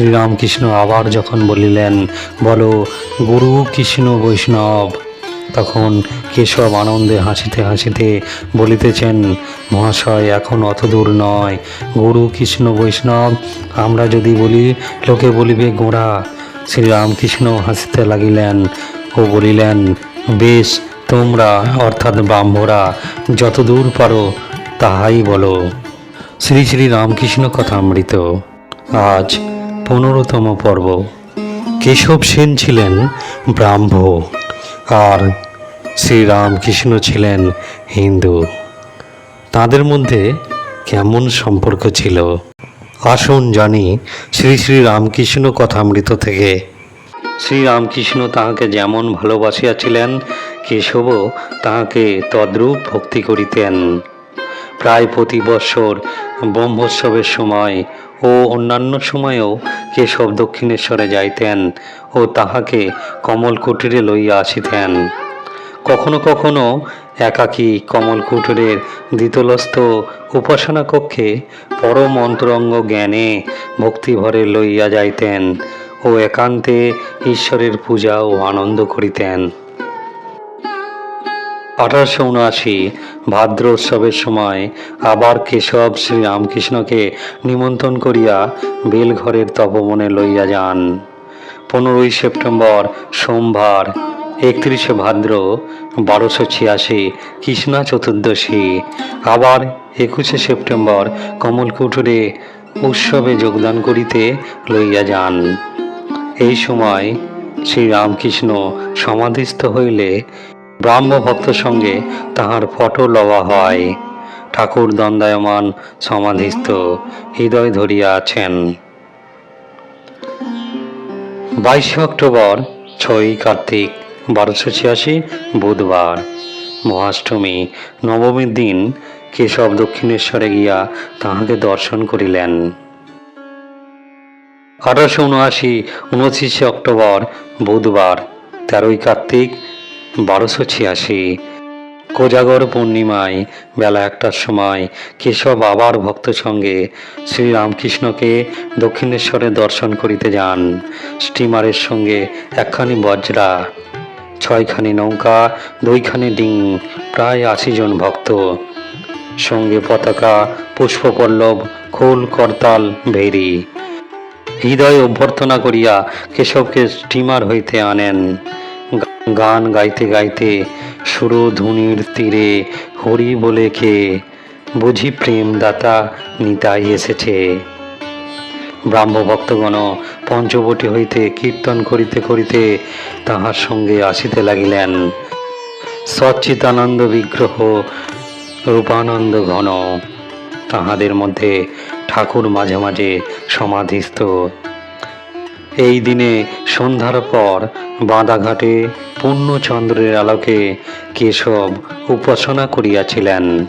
শ্রীরামকৃষ্ণ আবার যখন বলিলেন, বলো, গুরু কৃষ্ণ বৈষ্ণব। তখন কেশব আনন্দে হাসিতে হাসিতে বলিতেছেন, মহাশয়, এখন অত দূর নয়। গুরু কৃষ্ণ বৈষ্ণব, আমরা যদি বলি, লোকে বলিবে গোড়া। শ্রীরামকৃষ্ণ হাসিতে লাগিলেন ও বলিলেন, বেশ, তোমরা, অর্থাৎ ব্রাহ্মরা, যত দূর পারো, তাহাই বলো। শ্রী শ্রী রামকৃষ্ণ কথামৃত। আজ পনেরোতম পর্ব। কেশব সেন ছিলেন ব্রাহ্ম আর শ্রীরামকৃষ্ণ ছিলেন হিন্দু। তাদের মধ্যে কেমন সম্পর্ক ছিল? আসুন জানি শ্রী শ্রী রামকৃষ্ণ কথামৃত থেকে। শ্রীরামকৃষ্ণ তাহাকে যেমন ভালোবাসিয়াছিলেন, কেশবও তাহাকে তদ্রূপ ভক্তি করিতেন। প্রায় প্রতি বৎসর ব্রহ্মোৎসবের সময় ও অন্যান্য সময়েও কেশব দক্ষিণেশ্বরে যাইতেন ও তাহাকে কমল কুটিরে লইয়া আসিতেন। কখনো কখনো একাকী কমল কুটিরের দ্বিতলস্থ উপাসনা কক্ষে পরম অন্তরঙ্গ জ্ঞানে ভক্তিভরে লইয়া যাইতেন ও একান্তে ঈশ্বরের পূজা ও আনন্দ করিতেন। আঠারোশো উনআশি ভাদ্র উৎসবের সময় আবার কেশব শ্রী রামকৃষ্ণকে নিমন্ত্রণ করিয়া বেলঘরের তপবনে লইয়া যান। পনেরোই সেপ্টেম্বর সোমবার, একত্রিশে ভাদ্র, বারোশো ছিয়াশি, কৃষ্ণা চতুর্দশী। আবার একুশে সেপ্টেম্বর কমলকুটুরে উৎসবে যোগদান করিতে লইয়া যান। এই সময় শ্রীরামকৃষ্ণ সমাধিস্থ হইলে ব্রাহ্ম ভক্ত সঙ্গে তাহার ফটো লওয়া হয়। ঠাকুর দণ্ডায়মান সমাধিস্থ, হৃদয় ধরিয়া আছেন। বাইশে অক্টোবর, ছয়ই কার্তিক, বারোশো ছিয়াশি, বুধবার। মহাষ্টমী, নবমীর দিন কেশব দক্ষিণেশ্বরে গিয়া তাহাকে দর্শন করিলেন। আঠারোশো উনআশি, উনত্রিশে অক্টোবর, বুধবার, তেরোই কার্তিক বারোশো ছিয়াশি। কোজাগর পূর্ণিমায় বেলা একটার সময় কেশব আবার ভক্ত সঙ্গে শ্রীরামকৃষ্ণকে দক্ষিণেশ্বরে দর্শন করিতে যান। স্টিমারের সঙ্গে একখানি বজ্রা, ছয়খানি নৌকা, দুইখানি ডিং, প্রায় আশি জন ভক্ত। সঙ্গে পতাকা, পুষ্পপল্লব, খোল, করতাল, ভেরি। হৃদয় অভ্যর্থনা করিয়া কেশবকে স্টিমার হইতে আনেন। গান গাইতে গাইতে সুরধুনির তীরে হরি বলে কে বুঝি প্রেম দাতা নিতাই এসেছে। ব্রাহ্ম ভক্তগণ, পঞ্চবটি হইতে কীর্তন করিতে করিতে তাহার সঙ্গে আসিতে লাগিলেন। সচ্চিতানন্দ বিগ্রহ রূপানন্দ ঘন, তাহাদের মধ্যে ঠাকুর মাঝে মাঝে সমাধিস্থ। এই দিনে সন্ধ্যার পর বাঁধাঘাটে পূর্ণচন্দ্রের আলোকে কেশব উপাসনা করিয়াছিলেন।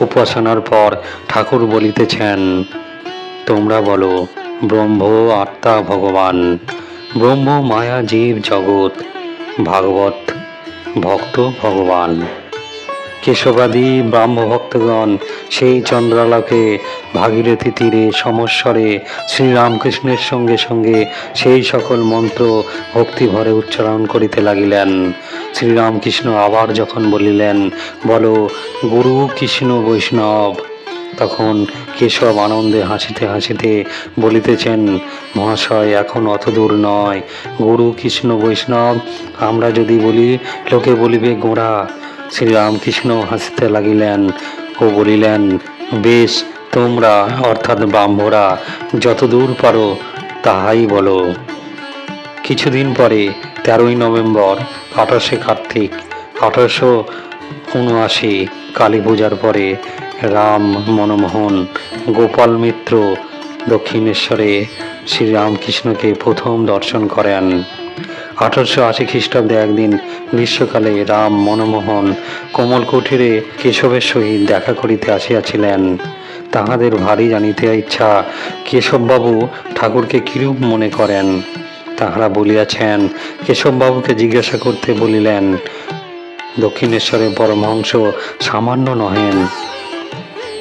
উপাসনার পর ঠাকুর বলিতেছেন, তোমরা বলো, ব্রহ্ম, আত্মা, ভগবান, ব্রহ্ম, মায়া, জীব, জগৎ, ভাগবত, ভক্ত, ভগবান। কেশবাদী ব্রাহ্ম ভক্তগণ সেই চন্দ্রালোকে ভাগীরথী তীরে সমস্বরে শ্রীরামকৃষ্ণের সঙ্গে সঙ্গে সেই সকল মন্ত্র ভক্তিভরে উচ্চারণ করিতে লাগিলেন। শ্রীরামকৃষ্ণ আবার যখন বলিলেন, বলো, গুরু কৃষ্ণ বৈষ্ণব। তখন কেশব আনন্দে হাসিতে হাসিতে বলিতেছেন, মহাশয়, এখন অত দূর নয়। গুরু কৃষ্ণ বৈষ্ণব, আমরা যদি বলি, লোকে বলিবে গোড়া। শ্রীরামকৃষ্ণ হাসিতে লাগিলেন ও বলিলেন বেশ, তোমরা, অর্থাৎ ব্রাহ্মরা, যতদূর পারো তাহাই বলো। কিছুদিন পরে, তেরোই নভেম্বর, আঠাশে কার্তিক, আঠারোশো উনআশি কালী পূজার পরে রাম মনমোহন, গোপাল মিত্র দক্ষিণেশ্বরে শ্রীরামকৃষ্ণকে প্রথম দর্শন করেন। আঠারোশো আশি খ্রিস্টাব্দে একদিন গ্রীষ্মকালে রাম মনমোহন কোমল কুঠিরে কেশবের সহিত দেখা করিতে আসিয়াছিলেন। তাহাদের ভারী জানিতে ইচ্ছা কেশববাবু ঠাকুরকে কিরূপ মনে করেন? তাহারা বলিয়াছেন, কেশববাবুকে জিজ্ঞাসা করতে বলিলেন, দক্ষিণেশ্বরে পরমহংস সামান্য নহেন।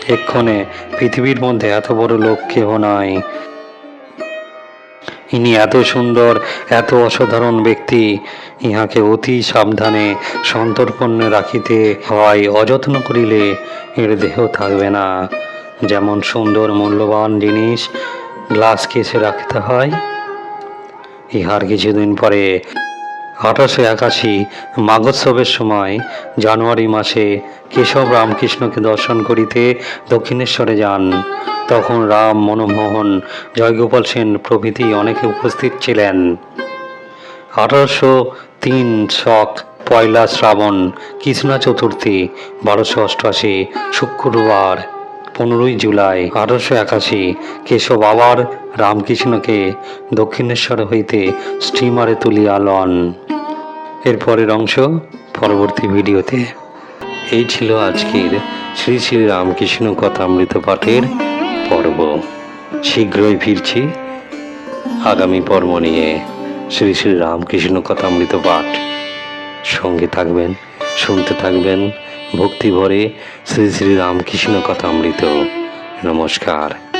এক্ষণে পৃথিবীর মধ্যে এত বড় লোক কেহ নয় ইনি এত সুন্দর, এত অসাধারণ ব্যক্তি। ইহাকে অতি সাবধানে, সন্তর্পণে রাখিতে হয়, অযত্ন করিলে এর দেহ থাকবে না। যেমন সুন্দর মূল্যবান জিনিস গ্লাস কেসে রাখতে হয়, ইহার কিছুদিন পরে আঠারোশো একাশি মাঘোৎসবের সময় জানুয়ারি মাসে কেশব রামকৃষ্ণকে দর্শন করিতে দক্ষিণেশ্বরে যান। তখন রাম মনমোহন, জয়গোপাল সেন প্রভৃতি অনেকে উপস্থিত ছিলেন। আঠারোশো তিন শক, পয়লা শ্রাবণ, কৃষ্ণা চতুর্থী, বারোশো অষ্টআশি, শুক্রবার, পনেরোই জুলাই, আঠারোশো একাশি, কেশব আবার রামকৃষ্ণকে দক্ষিণেশ্বর হইতে স্টিমারে তুলিয়া লন। এর পরের অংশ পরবর্তী ভিডিওতে। এই ছিল আজকের শ্রী শ্রী রামকৃষ্ণ কথামৃত পাঠের পর্ব শীঘ্রই ফিরছি। আগামী পর্ব নিয়ে শ্রী শ্রী রামকৃষ্ণ কথামৃত পাঠ। সঙ্গে থাকবেন, শুনতে থাকবেন, ভক্তি ভরে শ্রী শ্রী রামকৃষ্ণ কথামৃত। নমস্কার।